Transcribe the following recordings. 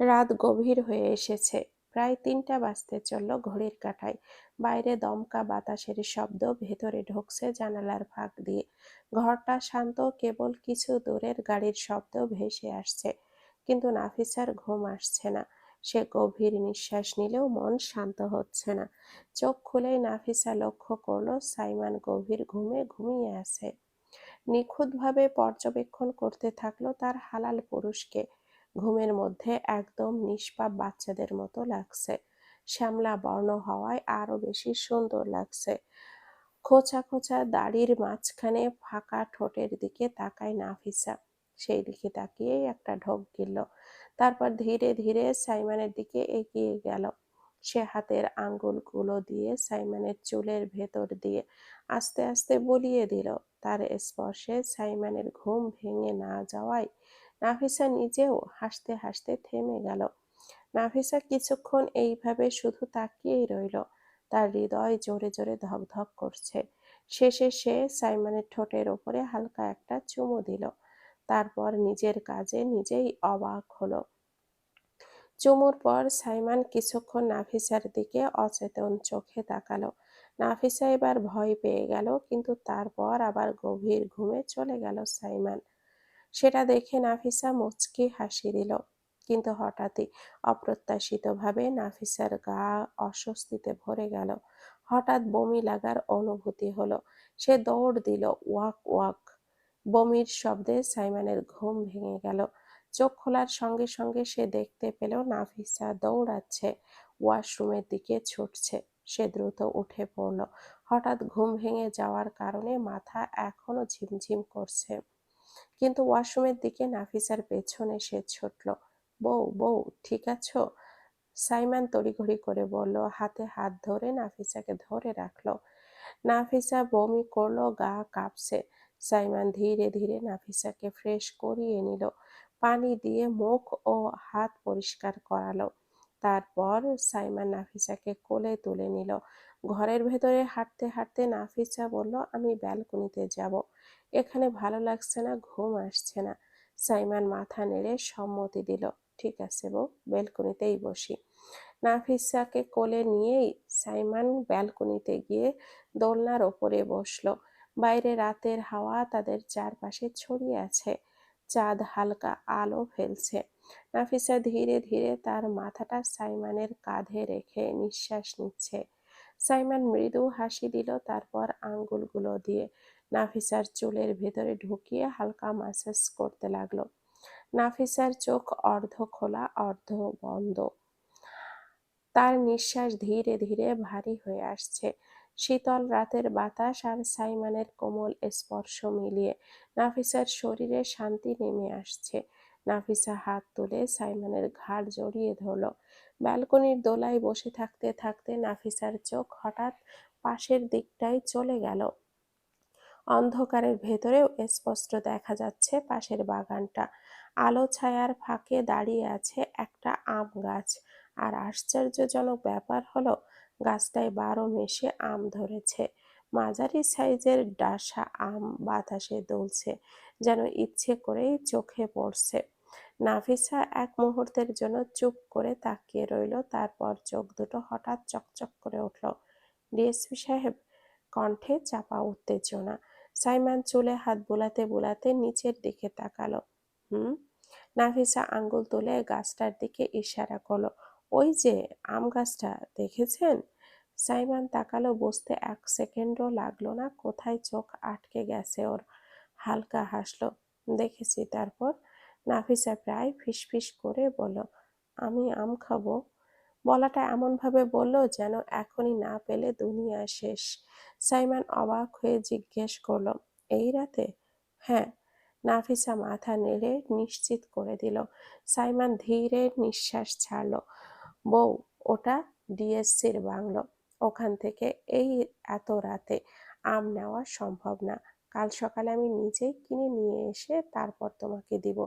রাত গভীর হয়ে এসেছে। প্রায় তিনটা বাজতে চলল ঘড়ির কাঁটায়। বাইরে দমকা বাতাসের শব্দ, ভেতরে ঢুকছে জানালার ফাঁক দিয়ে। ঘরটা শান্ত, কেবল কিছু দূরের গাড়ির শব্দ ভেসে আসছে। কিন্তু নাফিসার ঘুম আসছে না। সে গভীর নিঃশ্বাস নিলেও মন শান্ত হচ্ছে না। চোখ খুলেই নাফিসা লক্ষ্য করল, সাইমান গভীর ঘুমে ঘুমিয়ে আছে। নিখুঁতভাবে পর্যবেক্ষণ করতে থাকল তার হালাল পুরুষকে। ঘুমের মধ্যে একদম নিষ্পাপ বাচ্চাদের মতো লাগছে। শ্যামলা বর্ণ হওয়ায় আরও বেশি সুন্দর লাগছে। খোঁচা খোঁচা দাড়ির মাঝখানে ফাঁকা ঠোঁটের দিকে তাকায় নাফিসা। সেই দিকে তাকিয়েই একটা ঢোক গিল তারপর ধীরে ধীরে সাইমানের দিকে এগিয়ে গেল। সে হাতের আঙ্গুলগুলো দিয়ে সাইমানের চুলের ভেতর দিয়ে আস্তে আস্তে বলিয়ে দিল। তার স্পর্শে সাইমানের ঘুম ভেঙে না যাওয়ায় নাফিসা নিজেও হাসতে হাসতে থেমে গেল। নাফিসা কিছুক্ষণ এইভাবে শুধু তাকিয়েই রইল। তার হৃদয় জোরে জোরে ধকধক করছে। শেষে সে সাইমনের ঠোঁটের ওপরে হালকা একটা চুমু দিল। তারপর নিজের কাজে নিজেই অবাক হলো। চুমুর পর সাইমান কিছুক্ষণ নাফিসার দিকে অচেতন চোখে তাকালো। নাফিসা এবার ভয় পেয়ে গেল, কিন্তু তারপর আবার গভীর ঘুমে চলে গেল সাইমান। সেটা দেখে নাফিসা মুচকি হাসি দিল। কিন্তু হঠাৎই অপ্রত্যাশিতভাবে নাফিসার গা অস্বস্তিতে ভরে গেল। হঠাৎ বমি লাগার অনুভূতি হলো, সে দৌড় দিল, ওয়াক ওয়াক। বমির শব্দে সাইমানের ঘুম ভেঙে গেল। চোখ খোলার সঙ্গে সঙ্গে সে দেখতে পেল নাফিসা দৌড়াচ্ছে, ওয়াশরুমের দিকে ছুটছে। সে দ্রুত উঠে পড়ল। হঠাৎ ঘুম ভেঙে যাওয়ার কারণে মাথা এখনও ঝিমঝিম করছে। কিন্তু ওয়াশরুমের দিকে নাফিসার পেছনে সে ছুটল। বউ বউ, ঠিক আছো? সাইমান তড়িঘড়ি করে বলল, হাতে হাত ধরে নাফিসাকে ধরে রাখল। নাফিসা বমি করল, গা কাঁপছে। সাইমান ধীরে ধীরে নাফিসাকে ফ্রেশ করিয়ে নিল, পানি দিয়ে মুখ ও হাত পরিষ্কার করালো। তারপর সাইমান নাফিসাকে কোলে তুলে নিল। ঘরের ভেতরে হাঁটতে হাঁটতে নাফিসা বলল, আমি ব্যালকনিতে যাব। এখানে ভালো লাগছে না, ঘুম আসছে না। সাইমান মাথা নেড়ে সম্মতি দিল, ঠিক আছে বউ, ব্যালকনিতেই বসি। নাফিসাকে কোলে নিয়েই সাইমান ব্যালকনিতে গিয়ে দোলনার ওপরে বসল। বাইরে রাতের হাওয়া তাদের চারপাশে ছড়িয়ে আছে। চাঁদ হালকা আলো ফেলছে। নাফিসা ধীরে ধীরে তার মাথাটা সাইমানের কাঁধে রেখে নিঃশ্বাস নিচ্ছে। সাইমান মৃদু হাসি দিল, তারপর আঙ্গুলগুলো দিয়ে নাফিসার চুলের ভেতরে ঢুকিয়ে হালকা মাসাজ করতে লাগল। নাফিসার চোখ অর্ধ খোলা, অর্ধ বন্ধ। তার নিঃশ্বাস ধীরে ধীরে ভারী হয়ে আসছে। শীতল রাতের বাতাস আর সাইমানের কোমল স্পর্শ মিলিয়ে নাফিসার শরীরে শান্তি নেমে আসছে। নাফিসা হাত তুলে সাইমানের ঘাড় জড়িয়ে ধরল। ব্যালকনির দোলায় বসে থাকতে থাকতে নাফিসার চোখ হঠাৎ পাশের দিকটায় চলে গেল। অন্ধকারের ভেতরেও স্পষ্ট দেখা যাচ্ছে পাশের বাগানটা। আলো ছায়ার ফাঁকে দাঁড়িয়ে আছে একটা আম গাছ। আর আশ্চর্যজনক ব্যাপার হলো, গাছটায় বারো মেশে আম ধরেছে। মাঝারি সাইজের ডাসা আম বাতাসে দুলছে, যেন ইচ্ছে করেই চোখে পড়ছে। নাফিসা এক মুহূর্তের জন্য চুপ করে তাকিয়ে রইল। তারপর চোখ দুটো হঠাৎ চকচক করে উঠল। ডিএসপি সাহেব কণ্ঠে চাপা উত্তেজনা। সাইমান চুলে হাত বুলাতে বুলাতে নিচের দিকে তাকালো। হুম? নাফিসা আঙ্গুল তুলে গাছটার দিকে ইশারা করল। ওই যে আম গাছটা দেখেছেন? সাইমান তাকালো বসতে এক সেকেন্ডও লাগল না। কোথায় চোখ আটকে গেছে ওর? হালকা হাসলো। দেখেছি। তারপর? নাফিসা প্রায় ফিসফিস করে বলল, আমি আম খাব? বলাটা এমনভাবে বলল যেন এখনই না পেলে দুনিয়া শেষ। সাইমান অবাক হয়ে জিজ্ঞেস করল, এই রাতে? হ্যাঁ। নাফিসা মাথা নেড়ে নিশ্চিত করে দিল। সাইমান ধীরে নিঃশ্বাস ছাড়ল। বউ, ওটা ডিএসসির বাংলো। ওখান থেকে এই এত রাতে আম নেওয়া সম্ভব না। কাল সকালে আমি নিজেই কিনে নিয়ে এসে তারপর তোমাকে দিব।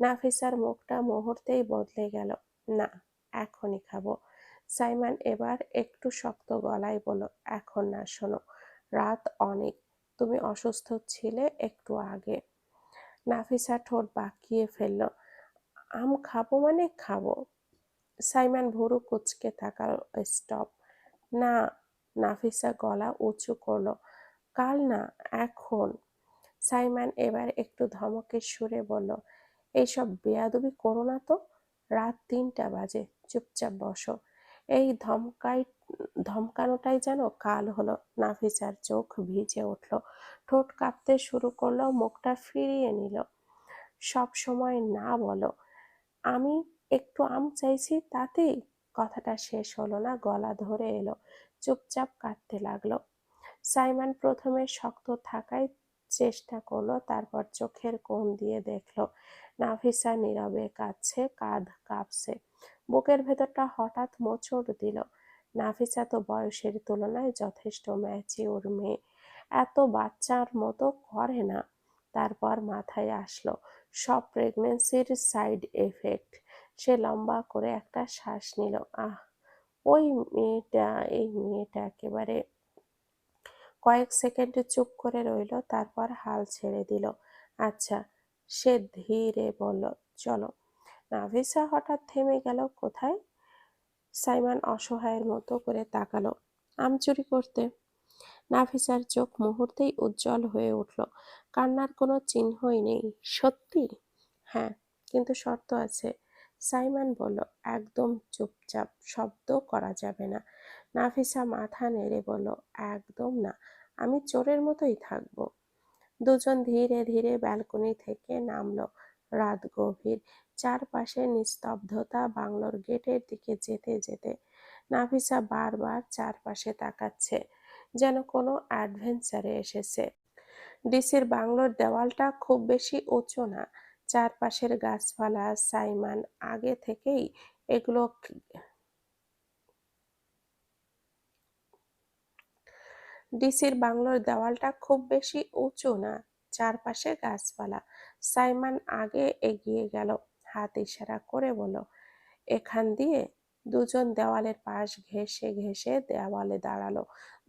নাফিসার মুখটা মুহূর্তেই বদলে গেল। না, এখনই খাব। সাইমান এবার একটু শক্ত গলায় বলো এখন না, শোনো, রাত অনেক, তুমি অসুস্থ ছিলে একটু আগে। নাফিসা ঠোঁট বাঁকিয়ে ফেলল, আম খাব মানে খাব? সাইমান ভুরু কুচকে তাকালো স্টপ, না। নাফিসা গলা উঁচু করল, কাল না, এখন। সাইমান এবার একটু ধমকের সুরে বলল এইসব বেয়াদবি করো না তো। রাত তিনটা বাজে, চুপচাপ বসো। এই ধমকাই, ধমকানোটাই যেন কাল হলো। নাফিসার চোখ ভিজে উঠল। ঠোঁট কাঁপতে শুরু করল, মুখটা ফিরিয়ে নিল। সব সময় না বলো, আমি একটু আম চাইছি তাতেই? কথাটা শেষ হলো না, গলা ধরে এলো। চুপচাপ কাঁদতে লাগল। সাইমান প্রথমে শক্ত থাকায় চেষ্টা করল, তারপর চোখের কোণ দিয়ে দেখল। নাফিসা নীরবে কাঁদছে, কাঁধ কাঁপছে। বুকের ভেতরটা হঠাৎ মোচড় দিল। নাফিসা তো বয়সের তুলনায় যথেষ্ট ম্যাচিওর মেয়ে। এত বাচ্চার মতো করে না। তারপর মাথায় আসলো সব প্রেগনেন্সির সাইড এফেক্ট। সে লম্বা করে একটা শ্বাস নিল। আহ, ওই মেয়েটা, এই মেয়েটা একেবারে। কয়েক সেকেন্ড চুপ করে রইল, তারপর হাল ছেড়ে দিল। আচ্ছা সে ধীরে বলল, চলো। নাভিসা হঠাৎ থেমে গেল কোথায়? সাইমান অসহায়ের মতো করে তাকালো, আম চুরি করতে? নাফিসার চোখ মুহূর্তেই উজ্জ্বল হয়ে উঠল, কান্নার কোনো চিহ্নই নেই, সত্যি? হ্যাঁ কিন্তু শর্ত আছে। সাইমান বলল, একদম চুপচাপ, শব্দ করা যাবে না। নাফিসা মাথা নেড়ে বলল, একদম না, আমি চোরের মতোই থাকব। দুজন ধীরে ধীরে ব্যালকনি থেকে নামলো। রাত গভীর চারপাশে নিস্তব্ধতা বাংলোর গেটের দিকে যেতে যেতে নাফিসা বারবার চারপাশে তাকাচ্ছে, যেন কোনো অ্যাডভেঞ্চারে এসেছে। ডিসির বাংলোর দেওয়ালটা খুব বেশি উঁচু না, চারপাশের গাছপালা, সাইমান, আগে থেকেই এগুলো ডিসির বাংলোর দেওয়ালটা খুব বেশি উঁচু না, চারপাশে গাছপালা। সাইমান আগে এগিয়ে গেল, হাত ইশারা করে বলল, এখান দিয়ে? দুজন দেওয়ালের পাশ ঘেঁষে ঘেঁষে দেওয়ালে দাঁড়াল।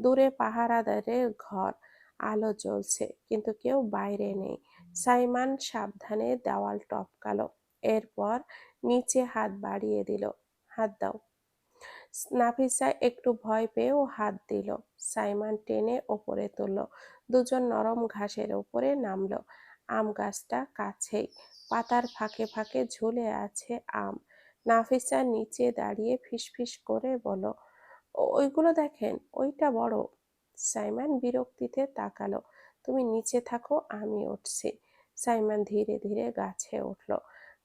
দূরে পাহারাদারের ঘর, আলো জ্বলছে, কিন্তু কেউ বাইরে নেই। সাইমান সাবধানে দেওয়াল টপকালো, এরপর নিচে হাত বাড়িয়ে দিল, হাত দাও। নাফিসা একটু ভয় পেয়েও হাত দিল। সাইমান টেনে ওপরে তুলল। দুজন নরম ঘাসের ওপরে নামলো। আম গাছটা কাছেই। পাতার ফাঁকে ফাঁকে ঝুলে আছে আম। নাফিসা নিচে দাঁড়িয়ে ফিসফিস করে বলো ওইগুলো দেখেন, ওইটা বড়। সাইমান বিরক্তিতে তাকালো। তুমি নিচে থাকো, আমি উঠছি। সাইমান ধীরে ধীরে গাছে উঠল।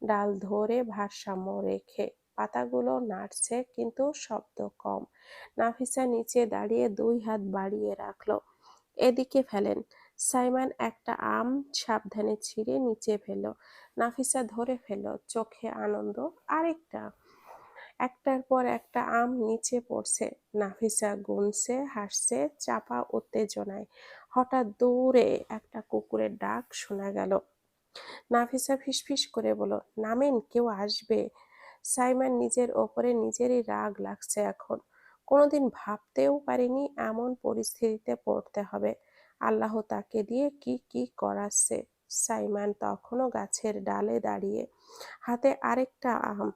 ডাল ধরে ভারসাম্য রেখে পাতাগুলো নাড়ছে, কিন্তু শব্দ কম। নাফিসা নিচে দাঁড়িয়ে দুই হাত বাড়িয়ে রাখল। এদিকে ফেলেন। সাইমান একটা আম সাবধানে ছিঁড়ে নিচে ফেলল। নাফিসা ধরে ফেলল, চোখে আনন্দ। আরেকটা, একটার পর একটা আম নিচে পড়ছে। নাফিসা গুনছে, হাসছে, চাপা উত্তেজনায়। হঠাৎ দূরে একটা কুকুরের ডাক শোনা গেল। নাফিসা ফিসফিস করে বলো নামেন, কেউ আসবে? সাইমান নিজের ওপরে নিজেরই রাগ লাগছে এখন। কোনোদিন ভাবতেও পারিনি এমন পরিস্থিতিতে পড়তে হবে। আল্লাহ তাকে দিয়ে কি কি করাচ্ছে? সাইমান তখনও গাছের ডালে দাঁড়িয়ে হাতে আরেকটা আম।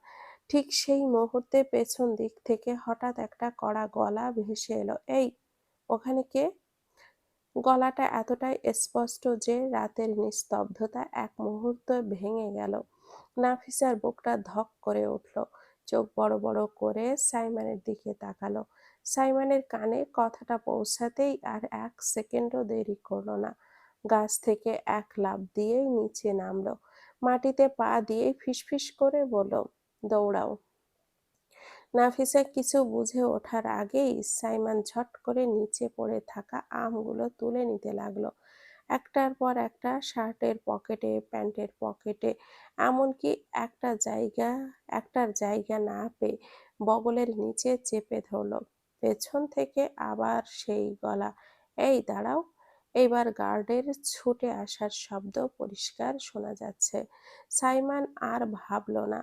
ঠিক সেই মুহূর্তে পেছন দিক থেকে হঠাৎ একটা কড়া গলা ভেসে এলো। এই, ওখানে কে? গলাটা এতটাই স্পষ্ট যে রাতের নিস্তব্ধতা এক মুহূর্ত ভেঙে গেল। নাফিসার বুকটা ধক করে উঠল। চোখ বড় বড় করে সাইমানের দিকে তাকালো। সাইমানের কানে কথাটা পৌঁছাতেই আর এক সেকেন্ডও দেরি করল না। গাছ থেকে এক লাফ দিয়েই নিচে নামলো। মাটিতে পা দিয়ে ফিসফিস করে বলল, দৌড়াও। নাফিসা কিছু বুঝে ওঠার আগেই সাইমান ঝট করে নিচে পড়ে থাকা আমগুলো তুলে নিতে লাগল। একটার পর একটা শার্টের পকেটে, প্যান্টের পকেটে, এমনকি একটা জায়গা, একটার জায়গা না পেয়ে বগলের নিচে চেপে ধরলো। পেছন থেকে আবার সেই গলা। এই দাঁড়াও। এইবার গার্ডের ছুটে আসার শব্দ পরিষ্কার শোনা যাচ্ছে। সাইমান আর ভাবল না।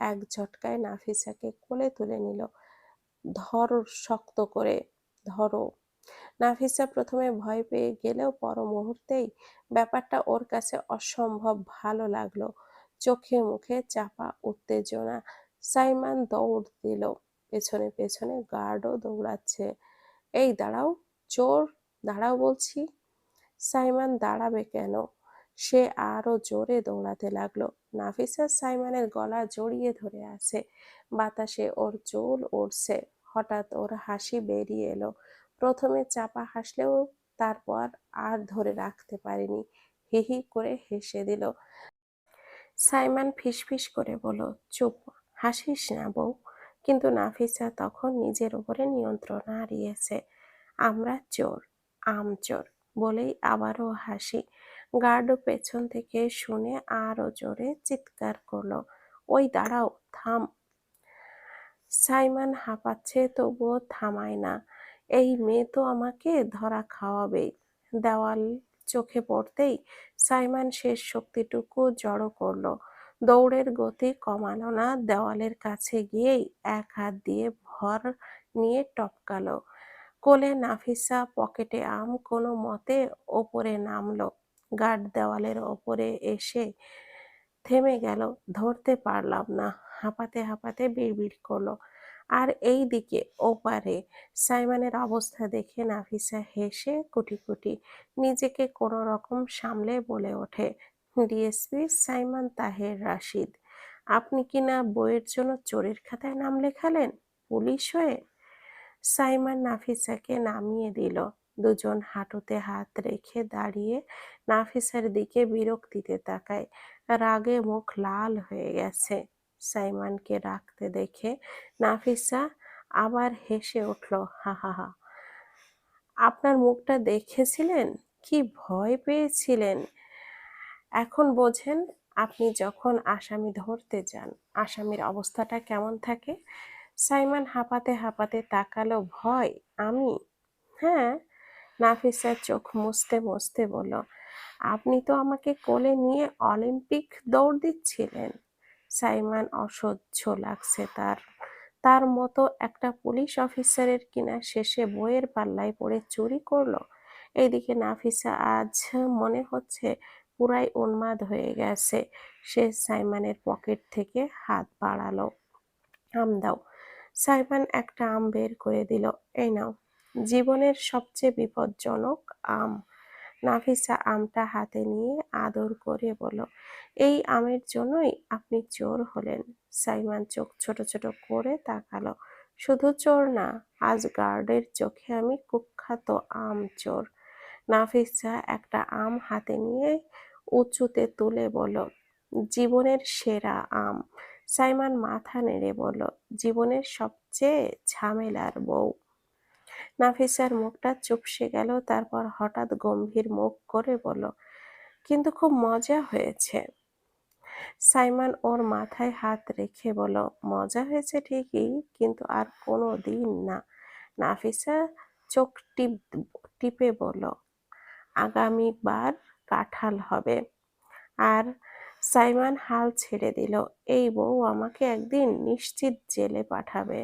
এক ঝটকায় নাফিসাকে কোলে তুলে নিল। ধর শক্ত করে, ধরো। নাফিসা প্রথমে ভয় পেয়ে গেলেও পর মুহূর্তেই ব্যাপারটা ওর কাছে অসম্ভব ভালো লাগল। চোখে মুখে চাপা উত্তেজনা, সাইমান দৌড় দিল। পেছনে পেছনে গার্ডও দৌড়াচ্ছে। এই দাঁড়াও, চোর, দাঁড়াও বলছি। সাইমান দাঁড়াবে কেন? সে আরও জোরে দৌড়াতে লাগল। নাফিসা সাইমানের গলা জড়িয়ে ধরে আছে। বাতাসে ওর চুল উড়ছে। হঠাৎ ওর হাসি বেরিয়ে এলো। প্রথমে চাপা হাসলেও তারপর আর ধরে রাখতে পারিনি। হি হি করে হেসে দিল। সাইমান ফিসফিস করে বলল, চুপ, হাসিস না বউ। কিন্তু নাফিসা তখন নিজের উপরে নিয়ন্ত্রণ হারিয়েছে। আমরা চোর, আম চোর। বলেই আবারও হাসি। গার্ডও পেছন থেকে শুনে আরও জোরে চিৎকার করল, ওই দাঁড়াও, থাম। সাইমান হাঁপাচ্ছে, তবুও থামায় না। এই মেয়ে তো আমাকে ধরা খাওয়াবেই, দেওয়াল চোখে পড়তেই। সাইমান শেষ শক্তিটুকু জড়ো করল। দৌড়ের গতি কমানো না, দেওয়ালের কাছে গিয়েই এক হাত দিয়ে ভর নিয়ে টপকালো। কোলে নাফিসা পকেটে আম কোনো মতে ওপরে নামলো। গার্ড দেওয়ালের ওপরে এসে থেমে গেল, ধরতে পারলাম না। হাঁপাতে হাঁপাতে বিড়বিড় করল। আর এই দিকে ওপারে সাইমানের অবস্থা দেখে নাফিসা হেসে কুটি কুটি নিজেকে কোনো রকম সামলে বলে ওঠে, ডিএসপি সাইমান তাহের রাশিদ, আপনি কি না বইয়ের জন্য চোরের খাতায় নাম লেখালেন? পুলিশ হয়ে সাইমন নাফিসাকে নামিয়ে দিল। দুজন হাঁটুতে হাত রেখে দাঁড়িয়ে নাফিসার দিকে বিরক্তিতে তাকায়। রাগে মুখ লাল হয়ে গেছে। সাইমানকে রাখতে দেখে নাফিসা আবার হেসে উঠল, হা হা হা। আপনার মুখটা দেখেছিলেন? কি ভয় পেয়েছিলেন? এখন বোঝেন, আপনি যখন আসামি ধরতে যান, আসামির অবস্থাটা কেমন থাকে? সাইমন হাঁপাতে হাঁপাতে তাকালো, ভয়? আমি? হ্যাঁ নাফিসা চোখ মুছতে মুছতে বলল, আপনি তো আমাকে কোলে নিয়ে অলিম্পিক দৌড় দিচ্ছিলেন। সাইমান অসহ্য লাগছে তার তার মতো একটা পুলিশ অফিসারের কিনা শেষে বইয়ের পাল্লায় পড়ে চুরি করল। এইদিকে নাফিসা আজ মনে হচ্ছে পুরাই উন্মাদ হয়ে গেছে। সে সাইমানের পকেট থেকে হাত বাড়ালো, আম দাও। সাইমান একটা আম বের করে দিল। এই নাও। জীবনের সবচেয়ে বিপজ্জনক আম। নাফিসা আমটা হাতে নিয়ে আদর করে বলল, এই আমের জন্যই আপনি চোর হলেন। সাইমান চোখ ছোট ছোট করে তাকালো। শুধু চোর না, আজ গার্ডের চোখে আমি কুখ্যাত আম চোর। নাফিসা একটা আম হাতে নিয়ে উঁচুতে তুলে বলল, জীবনের সেরা আম। সাইমান মাথা নেড়ে বলল, জীবনের সবচেয়ে ঝামেলার বউ। নাফিসার মুখটা চুপসে গেল, তারপর হঠাৎ গম্ভীর মুখ করে বলল, কিন্তু খুব মজা হয়েছে। সাইমান ওর মাথায় হাত রেখে বলল, মজা হয়েছে ঠিকই, কিন্তু আর কোনো দিন না। নাফিসা চোখ টিপ, টিপে বলল, আগামীবার কাঁঠাল হবে। আর সাইমান হাল ছেড়ে দিল। এই বউ আমাকে একদিন নিশ্চিত জেলে পাঠাবে।